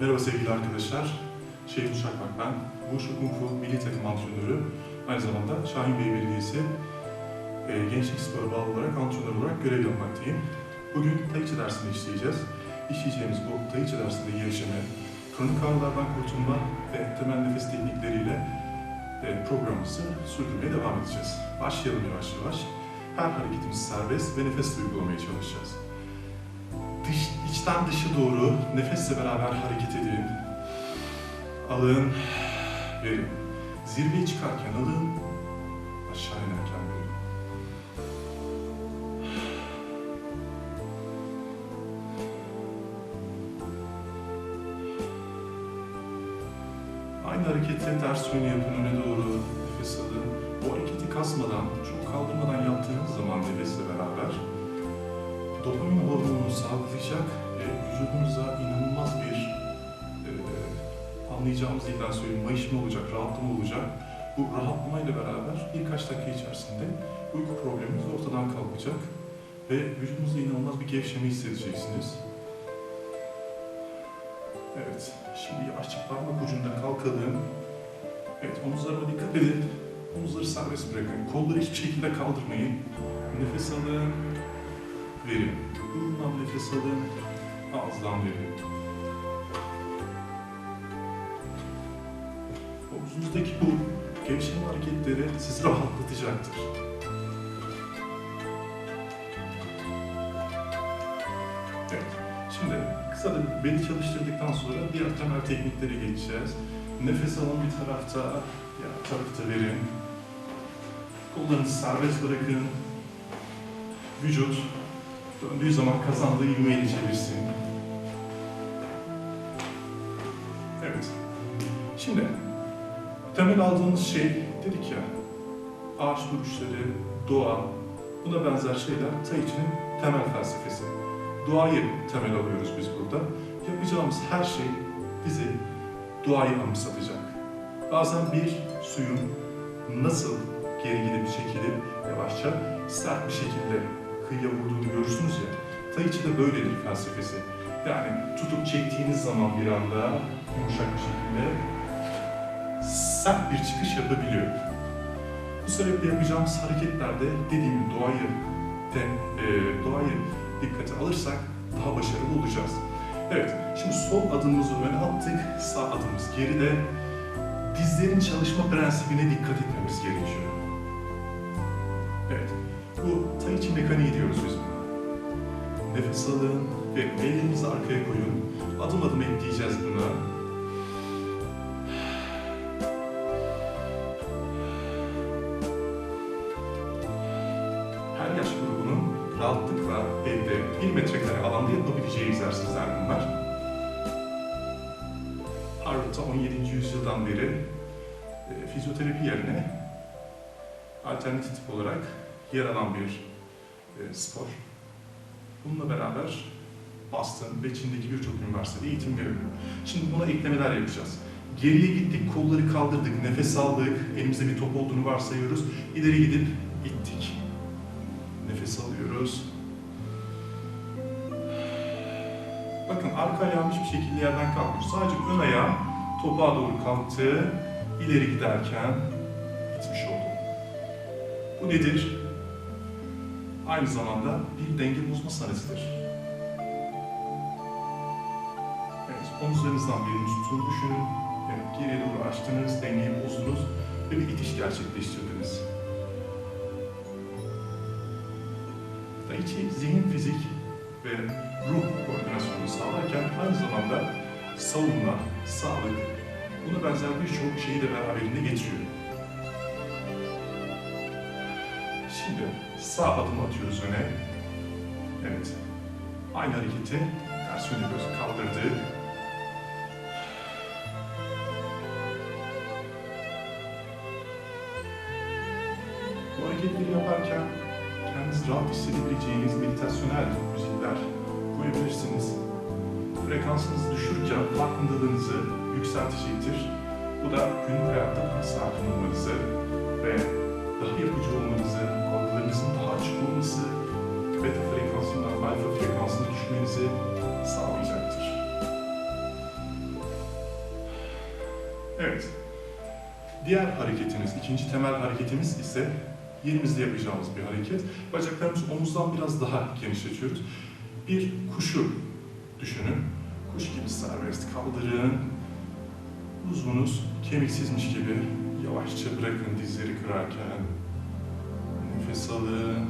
Merhaba sevgili arkadaşlar. Şehit Uşakbak ben. Wushu Kung Fu Milli Takım Antrenörü. Aynı zamanda Şahinbey Belediyesi e, Gençlik Sporu bağlı olarak antrenör olarak görev yapmaktayım. Bugün Tai Chi dersini işleyeceğiz. İşleyeceğimiz bu Tai Chi dersinde gelişimi, kronik ağrılardan kurtulma ve temel nefes teknikleriyle e, programımızı sürdürmeye devam edeceğiz. Başlayalım yavaş yavaş. Her hareketimiz serbest ve nefesle uygulamaya çalışacağız. Dış, içten dışa doğru nefesle beraber hareket edin. Alın, verin. Zirveye çıkarken alın, aşağı inerken verin. Aynı hareketi ters yöne yapın, öne doğru nefes alın. Bu hareketi kasmadan, çok kaldırmadan yaptığınız zaman nefesle beraber dopamin hormonunu salgılayacak ve vücudunuza inanılmaz bir e, anlayacağımız dilden söyleyeyim, mayışma olacak, rahatlama olacak. Bu rahatlamayla beraber birkaç dakika içerisinde uyku probleminiz ortadan kalkacak ve vücudunuzda inanılmaz bir gevşeme hissedeceksiniz. Evet, şimdi yavaşça parmak ucunda kalkalım. Evet, omuzlarıma dikkat edin. Omuzları serbest bırakın. Kolları hiçbir şekilde kaldırmayın. Nefes alın, verin. Burundan nefes alın, ağızdan verin. Omuzunuzdaki bu gevşeme hareketleri sizi rahatlatacaktır. Evet, şimdi kısa da beli çalıştırdıktan sonra diğer temel tekniklere geçeceğiz. Nefes alın bir tarafta, diğer tarafta verin. Kollarınızı serbest bırakın. Vücut döndüğü zaman kazandığı ivmeyle çevirsin. Şimdi temel aldığımız şey dedik ya ağaç duruşları, doğa, buna benzer şeyler Tai Chi'nin temel felsefesi. Doğayı temel alıyoruz biz burada. Yapacağımız her şey bizi doğayı anımsatacak. Bazen bir suyun nasıl geri gidip çekilip yavaşça sert bir şekilde kıyıya vurduğunu görürsünüz ya. Tai Chi de böyledir felsefesi. Yani tutup çektiğiniz zaman bir anda yumuşak bir şekilde sert bir çıkış yapabiliyor. Bu sebeple yapacağımız hareketlerde dediğim gibi doğayı, de, e, doğayı dikkate alırsak daha başarılı olacağız. Evet, şimdi sol adımımızı öne attık, sağ adımımız geride. Dizlerin çalışma prensibine dikkat etmemiz gerekiyor. Evet, bu Tai Chi mekaniği diyoruz biz buna. Nefes alın ve ellerinizi arkaya koyun. Adım adım ekleyeceğiz buna. Rahatlıkla evde bir metrekare alanda yapabileceği egzersizler bunlar. Harvard'da 17. yüzyıldan beri e, fizyoterapi yerine alternatif olarak yer alan bir e, spor. Bununla beraber Boston ve Çin'deki birçok üniversitede eğitim veriliyor. Şimdi buna eklemeler yapacağız. Geriye gittik, kolları kaldırdık, nefes aldık, elimizde bir top olduğunu varsayıyoruz. İleri gidip ittik. Nefes alıyoruz. Bakın arka ayağım hiçbir şekilde yerden kalkmıyor. Sadece ön ayağım topuğa doğru kalktı. İleri giderken gitmiş oldu. Bu nedir? Aynı zamanda bir denge bozma sanatıdır. Evet, omuzlarınızdan birini tuttuğunu düşünün. Evet, geriye doğru açtınız, dengeyi bozdunuz ve bir itiş gerçekleştirdiniz. Chi, zihin, fizik ve ruh koordinasyonunu sağlarken aynı zamanda savunma, sağlık, buna benzer birçok şeyi de beraberinde getiriyor. Şimdi sağ adım atıyoruz öne. Evet. Aynı hareketi ters yöne yapıyoruz. Kaldırdık. Bu hareketleri yaparken kendiniz rahat hissedebileceğiniz meditasyonel müzikler koyabilirsiniz. Frekansınız düşürken farkındalığınızı yükseltecektir. Bu da günlük hayatta daha sakin olmanızı ve daha yapıcı olmanızı, algılarınızın daha açık olması, beta frekansından alfa frekansına düşmenizi sağlayacaktır. Evet. Diğer hareketimiz, ikinci temel hareketimiz ise yerimizde yapacağımız bir hareket. Bacaklarımızı omuzdan biraz daha genişletiyoruz. Bir kuşu düşünün. Kuş gibi serbest kaldırın. Uzvunuz kemiksizmiş gibi yavaşça bırakın dizleri kırarken. Nefes alın.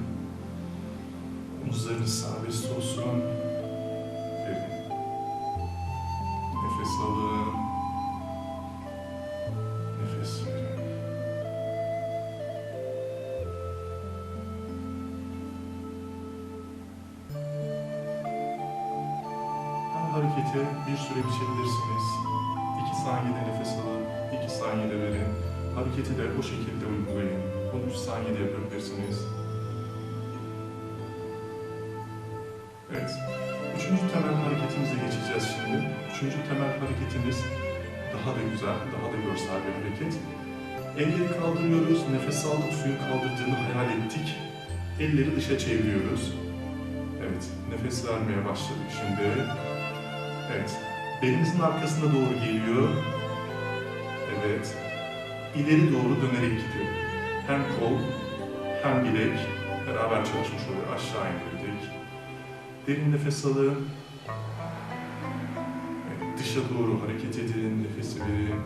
Omuzlarınız serbest olsun. Verin. Nefes alın. Hareketi bir süre biçebilirsiniz. İki saniyede nefes alın, iki saniyede verin. Hareketi de o şekilde uygulayın. Bunu üç saniyede yapabilirsiniz. Evet. Üçüncü temel hareketimize geçeceğiz şimdi. Üçüncü temel hareketimiz daha da güzel, daha da görsel bir hareket. Elleri kaldırıyoruz, nefes aldık, suyun kaldırdığını hayal ettik. Elleri dışa çeviriyoruz. Evet, nefes vermeye başladık şimdi. Evet, belimizin arkasına doğru geliyor. Evet, ileri doğru dönerek gidiyor. Hem kol hem bilek beraber çalışmış oluyor. Aşağı indirdik. Derin nefes alın. Evet, dışa doğru hareket edin, nefesi verin.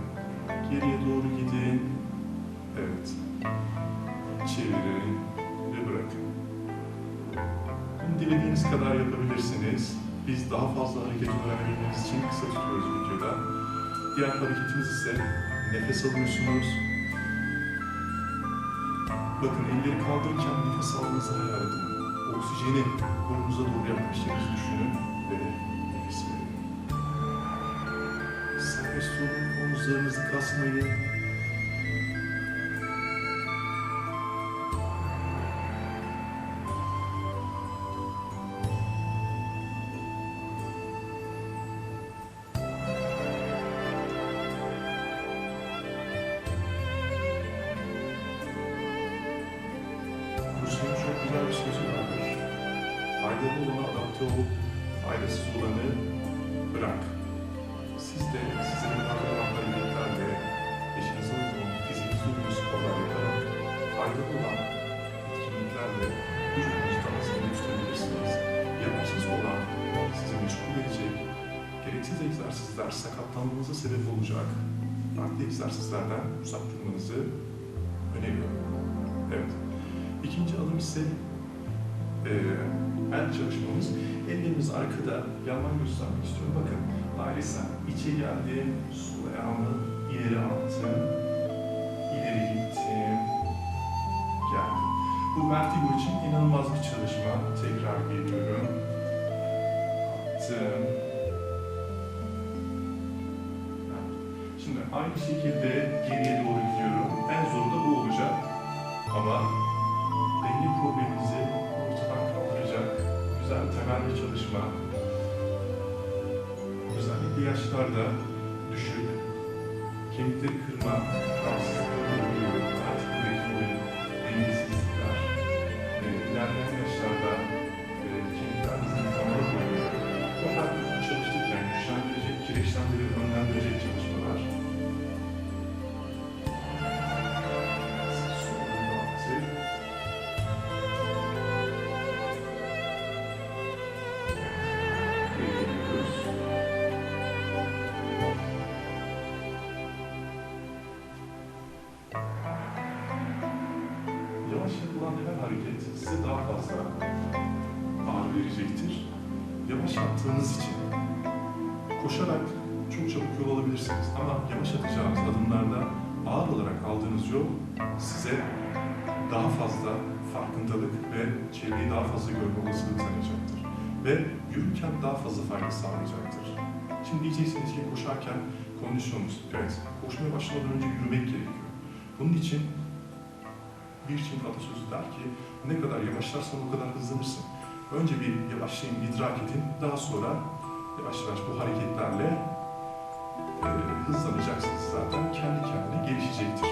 Geriye doğru gidin. Evet. Çevirin ve bırakın. Bunu dilediğiniz kadar yapabilirsiniz. Biz daha fazla hareket öğrenebilmeniz için kısa tutuyoruz videoda. Diğer hareketimiz ise nefes alıyorsunuz. Bakın elleri kaldırırken nefes almanızı hayal edin. Oksijeni burnunuza doğru yaklaştığınızı düşünün ve nefes verin. Serbest olun, omuzlarınızı kasmayın. Bir sözü vardır. Faydalı olana adapte ol, faydasız olanı bırak. Siz de size yukarıda olan hareketlerle, eşinize uygun, fiziğinize uygun sporlar yaparak faydalı olan etkinliklerle vücudunuzu tutabilirsiniz. Yararsız olan, sizi meşgul edecek, gereksiz egzersizler sakatlanmanıza sebep olacak farklı egzersizlerden uzak durmanızı öneriyorum. Evet. İkinci adım ise eee el çalışmamız. Ellerimiz arkada yandan göstermek istiyorum. Bakın dairesel içe geldim, sol ayağımı ileri attım, ileri gittim, geldim. Bu vertigo için inanılmaz bir çalışma. Tekrar geliyorum. Attım. Şimdi aynı şekilde geriye doğru gidiyorum. En zoru da bu olacak. Ama ortadan kaldıracak güzel temel çalışma. Özellikle yaşlarda düşük, kemikleri kırma, rahatsızlıkları Yavaş yapılan her hareket size daha fazla ağır verecektir. Yavaş yaptığınız için koşarak çok çabuk yol alabilirsiniz ama yavaş atacağınız adımlarda ağır olarak aldığınız yol size daha fazla farkındalık ve çevreyi daha fazla görme olasılığı tanıyacaktır. Ve yürürken daha fazla fayda sağlayacaktır. Şimdi diyeceksiniz ki koşarken kondisyonumuz, evet koşmaya başlamadan önce yürümek gerekiyor. Bunun için bir Çin atasözü der ki ne kadar yavaşlarsan o kadar hızlanırsın. Önce bir yavaşlayın, idrak edin. Daha sonra yavaş yavaş bu hareketlerle e, hızlanacaksınız zaten. Kendi kendine gelişecektir.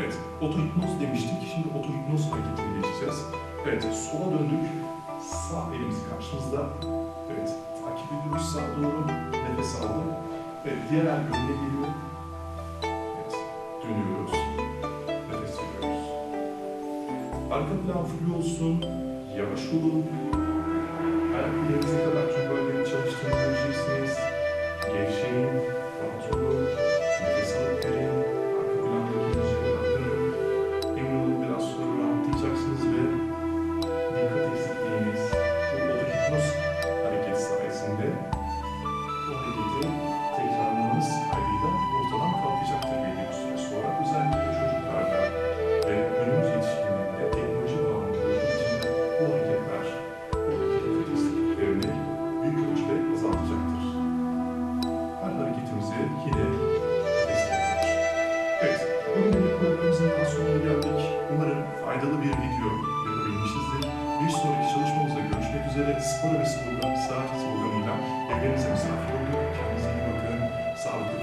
Evet, otohipnoz demiştik. Şimdi otohipnoz hareketine geçeceğiz. Evet, sola döndük. Sağ elimiz karşımızda. Evet, takip ediyoruz sağa doğru. Nefes aldım. Evet, diğer el önüne geliyor. Arka plan full olsun, yavaş olun. Ayak bileğinize kadar tüm bölgeyi çalıştığını göreceksiniz. Gevşeyin, sonuna geldik. Umarım faydalı bir video yapabilmişizdir. Bir sonraki çalışmamızda görüşmek üzere. Spor ve Spor Saat programıyla evlerinize misafir olun. Kendinize iyi bakın. Sağlıklı